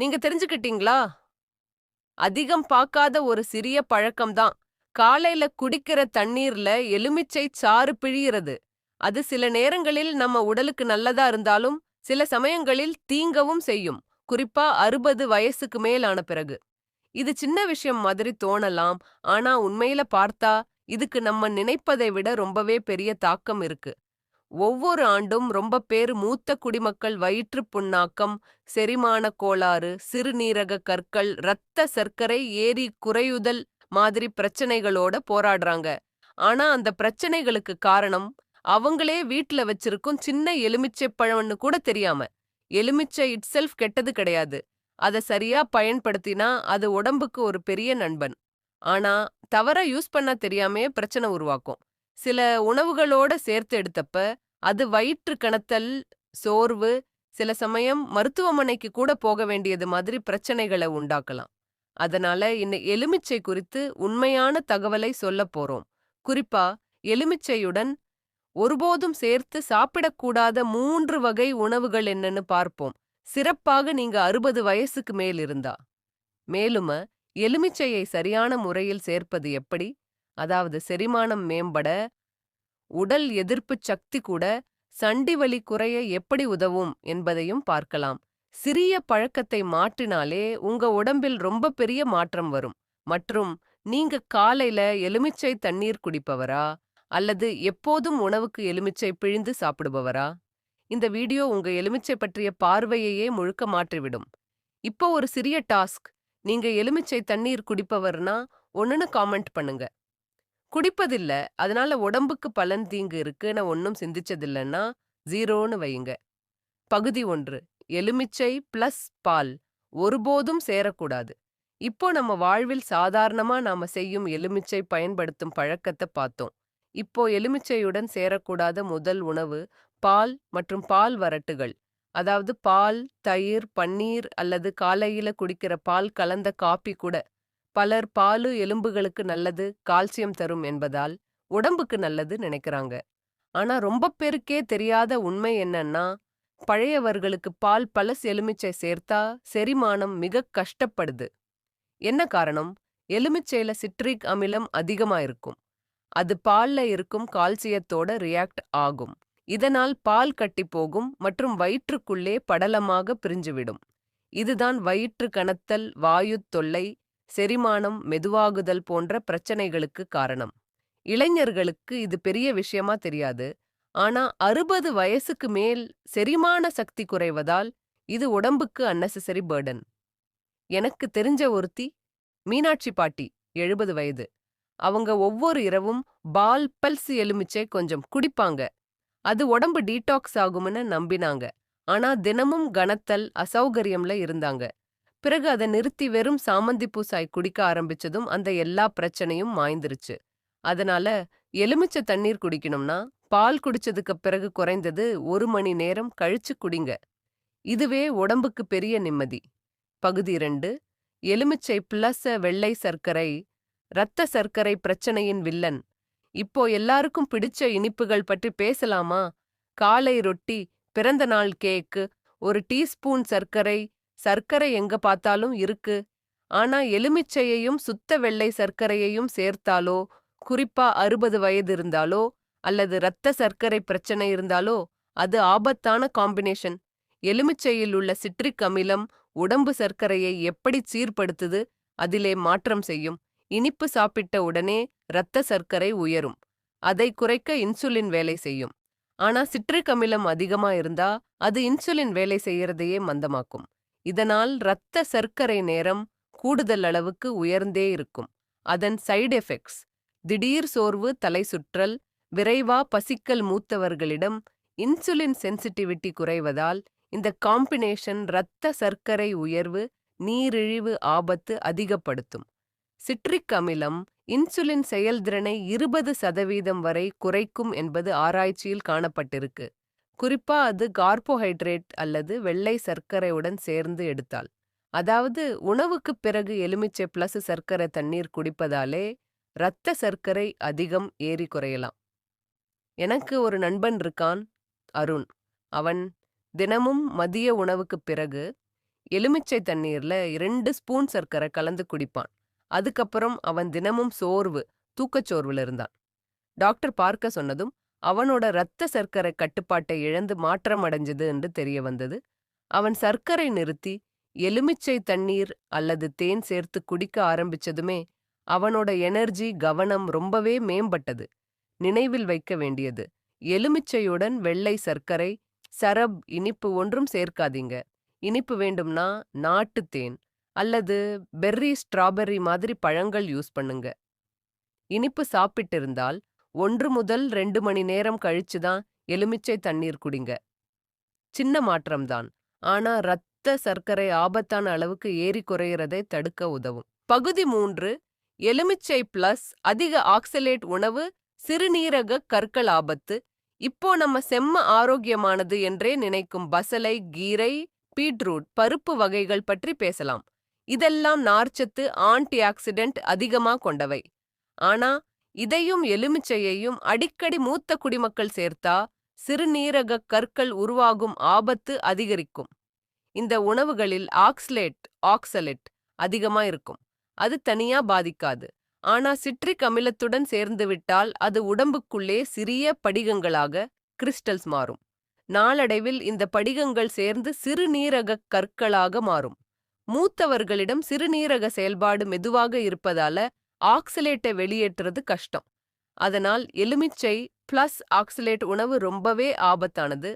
நீங்க தெரிஞ்சுக்கிட்டீங்களா? அதிகம் பார்க்காத ஒரு சிறிய பழக்கம்தான் காலையில குடிக்கிற தண்ணீர்ல எலுமிச்சை சாறு பிழியிறது. அது சில நேரங்களில் நம்ம உடலுக்கு நல்லதா இருந்தாலும் சில சமயங்களில் தீங்கவும் செய்யும். குறிப்பா அறுபது வயசுக்கு மேலான பிறகு. இது சின்ன விஷயம் மாதிரி தோணலாம். ஆனா உண்மையில பார்த்தா இதுக்கு நம்ம நினைப்பதை விட ரொம்பவே பெரிய தாக்கம் இருக்கு. ஒவ்வொரு ஆண்டும் ரொம்ப பேர் மூத்த குடிமக்கள் வயிற்றுப் புண்ணாக்கம் செரிமான கோளாறு சிறுநீரக கற்கள் இரத்த சர்க்கரை ஏறி குறையுதல் மாதிரி பிரச்சனைகளோட போராடுறாங்க. ஆனா அந்த பிரச்சனைகளுக்கு காரணம் அவங்களே வீட்ல வச்சிருக்கும் சின்ன எலுமிச்சை பழம்னு கூட தெரியாம. எலுமிச்சை இட்செல்ஃப் கெட்டது கிடையாது. அதை சரியா பயன்படுத்தினா அது உடம்புக்கு ஒரு பெரிய நண்பன். ஆனா தவற யூஸ் பண்ண தெரியாமே பிரச்சனை உருவாக்கும். சில உணவுகளோட சேர்த்து எடுத்தப்ப அது வயிற்று கணத்தல் சோர்வு சில சமயம் மருத்துவமனைக்கு கூட போக வேண்டியது மாதிரி பிரச்சனைகளை உண்டாக்கலாம். அதனால இந்த எலுமிச்சை குறித்து உண்மையான தகவலை சொல்லப் போறோம். குறிப்பா எலுமிச்சையுடன் ஒருபோதும் சேர்த்து சாப்பிடக்கூடாத மூன்று வகை உணவுகள் என்னன்னு பார்ப்போம். சிறப்பாக நீங்க அறுபது வயசுக்கு மேல் இருந்தா. மேலும எலுமிச்சையை சரியான முறையில் சேர்ப்பது எப்படி? அதாவது செரிமானம் மேம்பட உடல் எதிர்ப்பு சக்தி கூட சண்டி வலி குறைய எப்படி உதவும் என்பதையும் பார்க்கலாம். சிறிய பழக்கத்தை மாற்றினாலே உங்க உடம்பில் ரொம்ப பெரிய மாற்றம் வரும். மற்றும் நீங்க காலையில எலுமிச்சை தண்ணீர் குடிப்பவரா? அல்லது எப்போதும் உணவுக்கு எலுமிச்சை பிழிந்து சாப்பிடுபவரா? இந்த வீடியோ உங்க எலுமிச்சை பற்றிய பார்வையையே முழுக்க மாற்றிவிடும். இப்போ ஒரு சிறிய டாஸ்க். நீங்க எலுமிச்சை தண்ணீர் குடிப்பவர்னா ஒன்னுன்னு காமெண்ட் பண்ணுங்க. குடிப்பதில்ல. அதனால உடம்புக்கு பலன் தீங்கு இருக்குன்னு ஒன்னும் சிந்திச்சதில்லன்னா ஜீரோன்னு வையுங்க. பகுதி ஒன்று எலுமிச்சை பிளஸ் பால் ஒருபோதும் சேரக்கூடாது. இப்போ நம்ம வாழ்வில் சாதாரணமா நாம செய்யும் எலுமிச்சை பயன்படுத்தும் பழக்கத்தை பார்த்தோம். இப்போ எலுமிச்சையுடன் சேரக்கூடாத முதல் உணவு பால் மற்றும் பால் வரட்டுகள். அதாவது பால் தயிர் பன்னீர் அல்லது காலையில குடிக்கிற பால் கலந்த காப்பி கூட பலர் பாலு எலும்புகளுக்கு நல்லது கால்சியம் தரும் என்பதால் உடம்புக்கு நல்லது நினைக்கிறாங்க. ஆனா ரொம்ப பேருக்கே தெரியாத உண்மை என்னன்னா பழையவர்களுக்கு பால் பலஸ் எலுமிச்சை சேர்த்தா செரிமானம் மிக கஷ்டப்படுது. என்ன காரணம்? எலுமிச்சையில சிட்ரிக் அமிலம் அதிகமா இருக்கும் அது பால்ல இருக்கும் கால்சியத்தோட ரியாக்ட் ஆகும். இதனால் பால் கட்டி போகும் மற்றும் வயிற்றுக்குள்ளே படலமாக பிரிஞ்சுவிடும். இதுதான் வயிற்று கணத்தல் வாயு தொல்லை செரிமானம் மெதுவாகுதல் போன்ற பிரச்சனைகளுக்கு காரணம். இளைஞர்களுக்கு இது பெரிய விஷயமா தெரியாது. ஆனா அறுபது வயசுக்கு மேல் செரிமான சக்தி குறைவதால் இது உடம்புக்கு அன்னெசரி பேர்டன் எனக்கு தெரிஞ்ச ஒருத்தி மீனாட்சி பாட்டி எழுபது வயது. அவங்க ஒவ்வொரு இரவும் பால் பல்ஸ் எலுமிச்சை கொஞ்சம் குடிப்பாங்க. அது உடம்பு டீடாக்ஸ் ஆகும்னு நம்பினாங்க. ஆனா தினமும் கனத்தல் அசௌகரியம்ல இருந்தாங்க. பிறகு அதை நிறுத்தி வெறும் சாமந்தி பூசாய் குடிக்க ஆரம்பிச்சதும் அந்த எல்லா பிரச்சனையும் மாய்ந்துருச்சு. அதனால எலுமிச்சை தண்ணீர் குடிக்கணும்னா பால் குடிச்சதுக்கு பிறகு குறைந்தது ஒரு மணி நேரம் கழிச்சு குடிங்க. இதுவே உடம்புக்கு பெரிய நிம்மதி. பகுதி இரண்டு எலுமிச்சை பிளஸ் வெள்ளை சர்க்கரை இரத்த சர்க்கரை பிரச்சனையின் வில்லன். இப்போ எல்லாருக்கும் பிடிச்ச இனிப்புகள் பற்றி பேசலாமா? காலை ரொட்டி பிறந்த நாள் கேக்கு ஒரு டீஸ்பூன் சர்க்கரை சர்க்கரை எங்க பார்த்தாலும் இருக்கு. ஆனா எலுமிச்சையையும் சுத்த வெள்ளை சர்க்கரையையும் சேர்த்தாலோ குறிப்பா அறுபது வயது இருந்தாலோ அல்லது இரத்த சர்க்கரை பிரச்சனை இருந்தாலோ அது ஆபத்தான காம்பினேஷன். எலுமிச்சையில் உள்ள சிட்ரிக் அமிலம் உடம்பு சர்க்கரையை எப்படி சீர்படுத்துது அதிலே மாற்றம் செய்யும். இனிப்பு சாப்பிட்ட உடனே இரத்த சர்க்கரை உயரும். அதை குறைக்க இன்சுலின் வேலை செய்யும். ஆனா சிட்ரிக் அமிலம் அதிகமா இருந்தா அது இன்சுலின் வேலை செய்யறதையே மந்தமாக்கும். இதனால் இரத்த சர்க்கரை நேரம் கூடுதல் அளவுக்கு உயர்ந்தே இருக்கும். அதன் சைடு எஃபெக்ட்ஸ் திடீர் சோர்வு தலை சுற்றல் விரைவா பசிக்கல் மூத்தவர்களிடம் இன்சுலின் சென்சிட்டிவிட்டி குறைவதால் இந்த காம்பினேஷன் இரத்த சர்க்கரை உயர்வு நீரிழிவு ஆபத்து அதிகப்படுத்தும். சிட்ரிக் அமிலம் இன்சுலின் செயல்திறனை இருபது சதவீதம் வரை குறைக்கும் என்பது ஆராய்ச்சியில் காணப்பட்டிருக்கு. குறிப்பா அது கார்போஹைட்ரேட் அல்லது வெள்ளை சர்க்கரையுடன் சேர்ந்து எடுத்தால். அதாவது உணவுக்குப் பிறகு எலுமிச்சை பிளஸ் சர்க்கரை தண்ணீர் குடிப்பதாலே இரத்த சர்க்கரை அதிகம் ஏறி குறையலாம். எனக்கு ஒரு நண்பன் இருக்கான் அருண். அவன் தினமும் மதிய உணவுக்குப் பிறகு எலுமிச்சை தண்ணீர்ல இரண்டு ஸ்பூன் சர்க்கரை கலந்து குடிப்பான். அதுக்கப்புறம் அவன் தினமும் சோர்வு தூக்கச்சோர்வில் இருந்தான். டாக்டர் பார்க்க சொன்னதும் அவனோட இரத்த சர்க்கரை கட்டுப்பாட்டை இழந்து மாற்றம் அடைஞ்சது என்று தெரிய வந்தது. அவன் சர்க்கரை நிறுத்தி எலுமிச்சை தண்ணீர் அல்லது தேன் சேர்த்து குடிக்க ஆரம்பிச்சதுமே அவனோட எனர்ஜி கவனம் ரொம்பவே மேம்பட்டது. நினைவில் வைக்க வேண்டியது. எலுமிச்சையுடன் வெள்ளை சர்க்கரை சரப் இனிப்பு ஒன்றும் சேர்க்காதீங்க. இனிப்பு வேண்டும்னா நாட்டு தேன் அல்லது பெர்ரி ஸ்ட்ராபெர்ரி மாதிரி பழங்கள் யூஸ் பண்ணுங்க. இனிப்பு சாப்பிட்டிருந்தால் ஒன்று முதல் ரெண்டு மணி நேரம் கழிச்சு தான் எலுமிச்சை தண்ணீர் குடிங்க. சின்ன மாற்றம்தான். ஆனா ரத்த சர்க்கரை ஆபத்தான அளவுக்கு ஏறி குறையிறதை தடுக்க உதவும். பகுதி மூன்று எலுமிச்சை பிளஸ் அதிக ஆக்சலேட் உணவு சிறுநீரக கற்கள் ஆபத்து. இப்போ நம்ம செம்ம ஆரோக்கியமானது என்றே நினைக்கும் பசலை கீரை பீட்ரூட் பருப்பு வகைகள் பற்றி பேசலாம். இதெல்லாம் நார்ச்சத்து ஆன்டி ஆக்சிடென்ட் அதிகமா கொண்டவை. ஆனா இதையும் எலுமிச்சையையும் அடிக்கடி மூத்த குடிமக்கள் சேர்த்தா சிறுநீரக கற்கள் உருவாகும் ஆபத்து அதிகரிக்கும். இந்த உணவுகளில் ஆக்ஸ்லேட் ஆக்சலேட் அதிகமா இருக்கும் அது தனியா பாதிக்காது. ஆனா சிட்ரிக் அமிலத்துடன் சேர்ந்துவிட்டால் அது உடம்புக்குள்ளே சிறிய படிகங்களாக கிறிஸ்டல்ஸ் மாறும். நாளடைவில் இந்த படிகங்கள் சேர்ந்து சிறுநீரக கற்களாக மாறும். மூத்தவர்களிடம் சிறுநீரக செயல்பாடு மெதுவாக இருப்பதால ஆக்சிலேட்டை வெளியேற்றுறது கஷ்டம். அதனால் எலுமிச்சை பிளஸ் ஆக்சிலேட் உணவு ரொம்பவே ஆபத்தானது.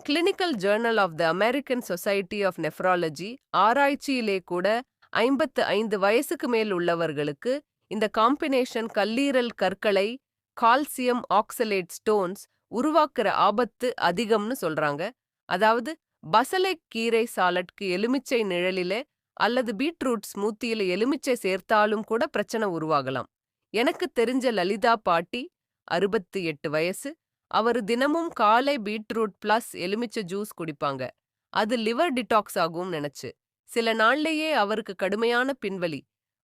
Clinical journal of the American society of nephrology ஆராய்ச்சியிலே கூட ஐம்பத்து ஐந்து வயசுக்கு மேல் உள்ளவர்களுக்கு இந்த காம்பினேஷன் கல்லீரல் கற்களை கால்சியம் ஆக்சலேட் ஸ்டோன்ஸ் உருவாக்குற ஆபத்து அதிகம்னு சொல்றாங்க. அதாவது பசலை கீரை சாலட்க்கு எலுமிச்சை நிழலிலே அல்லது பீட்ரூட் ஸ்மூத்தியில எலுமிச்சை சேர்த்தாலும் கூட பிரச்சனை உருவாகலாம். எனக்கு தெரிஞ்ச லலிதா பாட்டி அறுபத்தி எட்டு வயசு அவர் தினமும் காலை பீட்ரூட் பிளஸ் எலுமிச்சை ஜூஸ் குடிப்பாங்க. அது லிவர் டிடாக்ஸ் ஆகும் நினைச்சு. சில நாள்லயே அவருக்கு கடுமையான பின்வலி.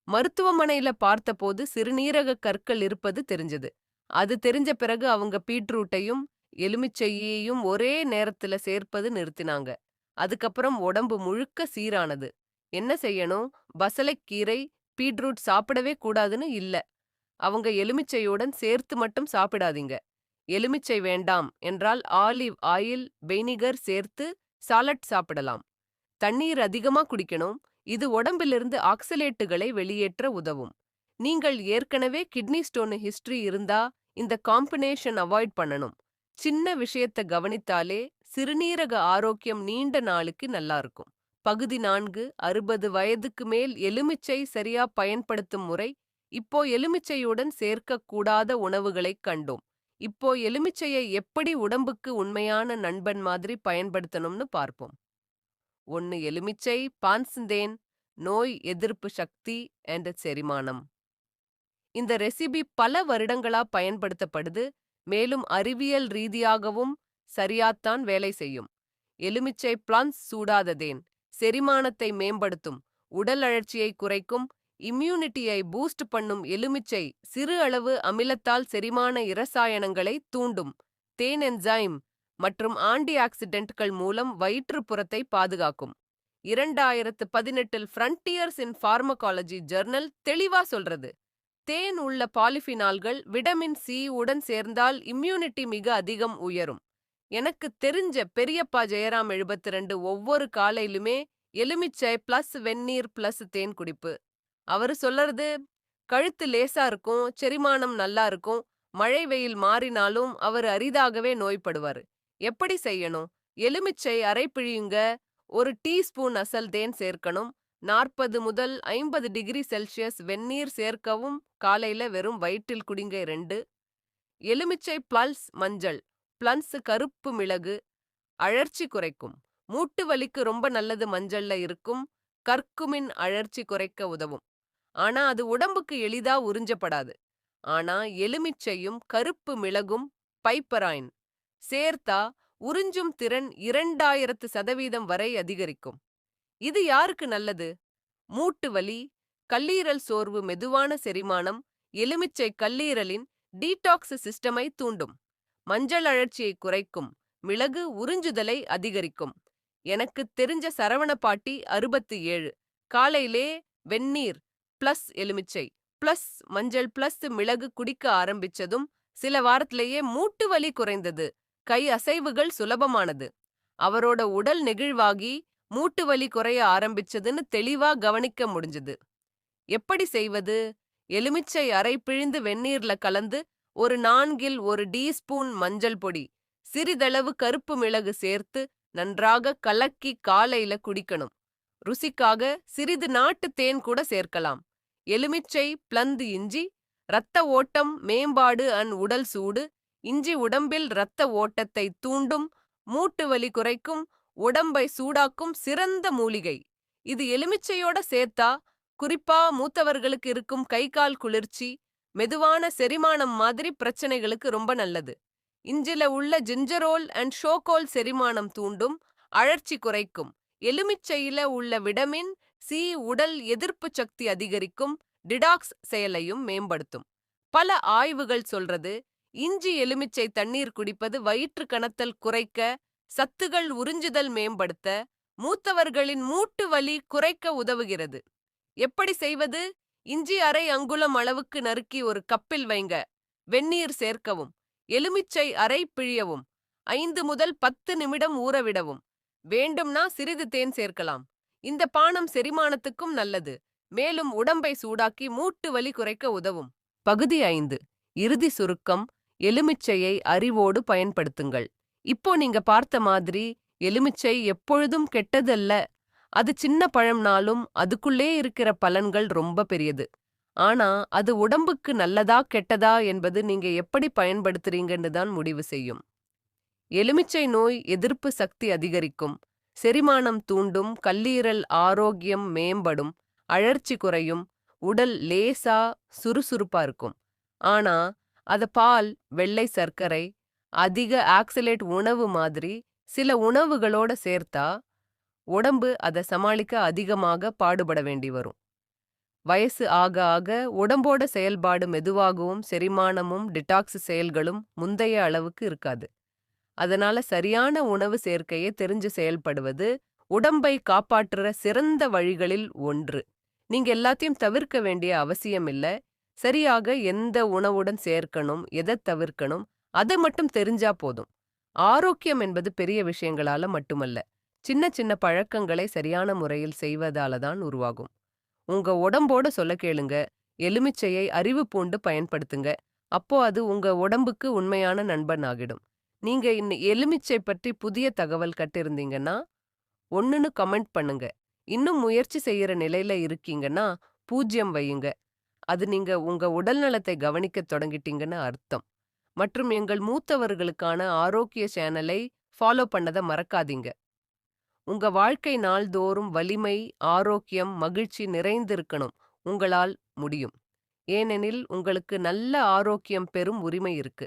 மருத்துவமனையில பார்த்தபோது சிறுநீரக கற்கள் இருப்பது தெரிஞ்சது. அது தெரிஞ்ச பிறகு அவங்க பீட்ரூட்டையும் எலுமிச்சையையும் ஒரே நேரத்துல சேர்ப்பது நிறுத்தினாங்க. அதுக்கப்புறம் உடம்பு முழுக்க சீரானது. என்ன செய்யணும்? பசலைக்கீரை பீட்ரூட் சாப்பிடவே கூடாதுன்னு இல்ல. அவங்க எலுமிச்சையுடன் சேர்த்து மட்டும் சாப்பிடாதீங்க. எலுமிச்சை வேண்டாம் என்றால் ஆலிவ் ஆயில் வெனிகர் சேர்த்து சாலட் சாப்பிடலாம். தண்ணீர் அதிகமா குடிக்கணும். இது உடம்பிலிருந்து ஆக்சலேட்டுகளை வெளியேற்ற உதவும். நீங்கள் ஏற்கனவே கிட்னி ஸ்டோன் ஹிஸ்டரி இருந்தா இந்த காம்பினேஷன் அவாய்ட் பண்ணணும். சின்ன விஷயத்த கவனித்தாலே சிறுநீரக ஆரோக்கியம் நீண்ட நாளுக்கு நல்லா இருக்கும். பகுதி நான்கு அறுபது வயதுக்கு மேல் எலுமிச்சை சரியா பயன்படுத்தும் முறை இப்போ எலுமிச்சையுடன் சேர்க்கக்கூடாத உணவுகளைக் கண்டோம். இப்போ எலுமிச்சையை எப்படி உடம்புக்கு உண்மையான நண்பன் மாதிரி பயன்படுத்தணும்னு பார்ப்போம். ஒன்னு எலுமிச்சை பான்சிந்தேன் நோய் எதிர்ப்பு சக்தி என்ற செரிமானம். இந்த ரெசிபி பல வருடங்களா பயன்படுத்தப்படுது மேலும் அறிவியல் ரீதியாகவும் சரியாத்தான் வேலை செய்யும். எலுமிச்சை பிளான்ஸ் சூடாததேன். செரிமானத்தை மேம்படுத்தும் உடல் அழற்சியை குறைக்கும் இம்யூனிட்டியை பூஸ்ட் பண்ணும் எலுமிச்சை சிறு அளவு அமிலத்தால் செரிமான இரசாயனங்களை தூண்டும் தேன் என்சைம் மற்றும் ஆன்டி ஆக்சிடென்ட்கள் மூலம் வயிற்றுப்புறத்தை பாதுகாக்கும். இரண்டாயிரத்து பதினெட்டில் ஃப்ரண்டியர்ஸ் இன் ஃபார்மகாலஜி ஜர்னல் தெளிவா சொல்றது தேன் உள்ள பாலிஃபினால்கள் விட்டமின் சி உடன் சேர்ந்தால் இம்யூனிட்டி மிக அதிகம் உயரும். எனக்கு தெரிஞ்ச பெரியப்பா ஜெயராம் எழுபத்தி ரெண்டு ஒவ்வொரு காலையிலுமே எலுமிச்சை பிளஸ் வெந்நீர் பிளஸ் தேன் குடிப்பு. அவரு சொல்றது கழுத்து லேசா இருக்கும் செரிமானம் நல்லா இருக்கும் மழை வெயில் மாறினாலும் அவர் அரிதாகவே நோய்படுவார் எப்படி செய்யணும்? எலுமிச்சை அரை பிழியுங்க ஒரு டீஸ்பூன் அசல் தேன் சேர்க்கணும் நாற்பது முதல் ஐம்பது டிகிரி செல்சியஸ் வெந்நீர் சேர்க்கவும் காலையில வெறும் வயிற்றில் குடிங்க ரெண்டு. எலுமிச்சை பிளல்ஸ் மஞ்சள் பிளன்ஸ் கருப்பு மிளகு அழற்சி குறைக்கும். மூட்டு வலிக்கு ரொம்ப நல்லது மஞ்சள்ல இருக்கும். கற்குமின் அழற்சி குறைக்க உதவும். ஆனா அது உடம்புக்கு எளிதா உறிஞ்சப்படாது. ஆனா எலுமிச்சையும் கருப்பு மிளகும் பைப்பராயின் சேர்த்தா உறிஞ்சும் திறன் இரண்டாயிரத்து சதவீதம் வரை அதிகரிக்கும். இது யாருக்கு நல்லது? மூட்டு வலி கல்லீரல் சோர்வு மெதுவான செரிமானம் எலுமிச்சை கல்லீரலின் டீடாக்ஸ் சிஸ்டமை தூண்டும். மஞ்சள் அழற்சியை குறைக்கும் மிளகு உறிஞ்சுதலை அதிகரிக்கும். எனக்கு தெரிஞ்ச சரவண பாட்டி அறுபத்து ஏழு. காலையிலே வெந்நீர் பிளஸ் எலுமிச்சை பிளஸ் மஞ்சள் பிளஸ் மிளகு குடிக்க ஆரம்பிச்சதும் சில வாரத்திலேயே மூட்டு வலி குறைந்தது. கை அசைவுகள் சுலபமானது. அவரோட உடல் நெகிழ்வாகி மூட்டு வலி குறைய ஆரம்பிச்சதுன்னு தெளிவா கவனிக்க முடிஞ்சது. எப்படி செய்வது? எலுமிச்சை அரை பிழிந்து வெந்நீர்ல கலந்து ஒரு நான்கில் ஒரு டீஸ்பூன் மஞ்சள் பொடி சிறிதளவு கருப்பு மிளகு சேர்த்து நன்றாக கலக்கி காலையில குடிக்கணும். ருசிக்காக சிறிது நாட்டு தேன் கூட சேர்க்கலாம். எலுமிச்சை பிளந்து இஞ்சி இரத்த ஓட்டம் மேம்பாடு அன் உடல் சூடு இஞ்சி உடம்பில் இரத்த ஓட்டத்தை தூண்டும் மூட்டு வலி குறைக்கும் உடம்பை சூடாக்கும் சிறந்த மூலிகை. இது எலுமிச்சையோட சேர்த்தா குறிப்பா மூத்தவர்களுக்கு இருக்கும் கை கால் குளிர்ச்சி மெதுவான செரிமானம் மாதிரி பிரச்சனைகளுக்கு ரொம்ப நல்லது. இஞ்சில உள்ள ஜிஞ்சரோல் அண்ட் ஷோகோல் செரிமானம் தூண்டும் அழற்சி குறைக்கும். எலுமிச்சையில உள்ள விடமின் சி உடல் எதிர்ப்பு சக்தி அதிகரிக்கும் டிடாக்ஸ் செயலையும் மேம்படுத்தும். பல ஆய்வுகள் சொல்றது இஞ்சி எலுமிச்சை தண்ணீர் குடிப்பது வயிற்று கணத்தல் குறைக்க சத்துகள் உறிஞ்சுதல் மேம்படுத்த மூத்தவர்களின் மூட்டு வலி குறைக்க உதவுகிறது. எப்படி செய்வது? இஞ்சி அரை அங்குலம் அளவுக்கு நறுக்கி ஒரு கப்பில் வைங்க. வெந்நீர் சேர்க்கவும். எலுமிச்சை அரை பிழியவும். ஐந்து முதல் பத்து நிமிடம் ஊறவிடவும். வேண்டும்னா சிறிது தேன் சேர்க்கலாம். இந்த பானம் செரிமானத்துக்கும் நல்லது. மேலும் உடம்பை சூடாக்கி மூட்டு வலி குறைக்க உதவும். பகுதி ஐந்து. இறுதி சுருக்கம். எலுமிச்சையை அறிவோடு பயன்படுத்துங்கள். இப்போ நீங்க பார்த்த மாதிரி எலுமிச்சை எப்பொழுதும் கெட்டதல்ல. அது சின்ன பழம்னாலும் அதுக்குள்ளே இருக்கிற பலன்கள் ரொம்ப பெரியது. ஆனா அது உடம்புக்கு நல்லதா கெட்டதா என்பது நீங்க எப்படி பயன்படுத்துறீங்கன்னு தான் முடிவு செய்யும். எலுமிச்சை நோய் எதிர்ப்பு சக்தி அதிகரிக்கும். செரிமானம் தூண்டும் கல்லீரல் ஆரோக்கியம் மேம்படும் அழற்சி குறையும் உடல் லேசா சுறுசுறுப்பா இருக்கும். ஆனா அத பால் வெள்ளை சர்க்கரை அதிக ஆக்சலேட் உணவு மாதிரி சில உணவுகளோட சேர்த்தா உடம்பு அதை சமாளிக்க அதிகமாக பாடுபட வேண்டி வரும். வயசு ஆக ஆக உடம்போட செயல்பாடு மெதுவாகவும் செரிமானமும் டிடாக்ஸ் செயல்களும் முந்தைய அளவுக்கு இருக்காது. அதனால சரியான உணவு சேர்க்கையை தெரிஞ்சு செயல்படுவது உடம்பை காப்பாற்றுற சிறந்த வழிகளில் ஒன்று. நீங்க எல்லாத்தையும் தவிர்க்க வேண்டிய அவசியம் இல்ல. சரியாக எந்த உணவுடன் சேர்க்கணும் எதை தவிர்க்கணும் அதை மட்டும் தெரிஞ்சா போதும். ஆரோக்கியம் என்பது பெரிய விஷயங்களால மட்டுமல்ல. சின்ன சின்ன பழக்கங்களை சரியான முறையில் செய்வதால தான் உருவாகும். உங்க உடம்போட சொல்ல கேளுங்க. எலுமிச்சையை அறிவு பூண்டு பயன்படுத்துங்க. அப்போ அது உங்க உடம்புக்கு உண்மையான நண்பன் ஆகிடும் நீங்க இன்னும் எலுமிச்சை பற்றி புதிய தகவல் கட்டிருந்தீங்கன்னா ஒன்னுன்னு கமெண்ட் பண்ணுங்க. இன்னும் முயற்சி செய்யற நிலையில இருக்கீங்கன்னா பூஜ்யம் வையுங்க. அது நீங்க உங்க உடல் நலத்தை கவனிக்க தொடங்கிட்டீங்கன்னு அர்த்தம். மற்றும் எங்கள் மூத்தவர்களுக்கான ஆரோக்கிய சேனலை ஃபாலோ பண்ணத மறக்காதீங்க. உங்க வாழ்க்கை நாள்தோறும் வலிமை ஆரோக்கியம் மகிழ்ச்சி நிறைந்திருக்கணும். உங்களால் முடியும். ஏனெனில் உங்களுக்கு நல்ல ஆரோக்கியம் பெறும் உரிமை இருக்கு.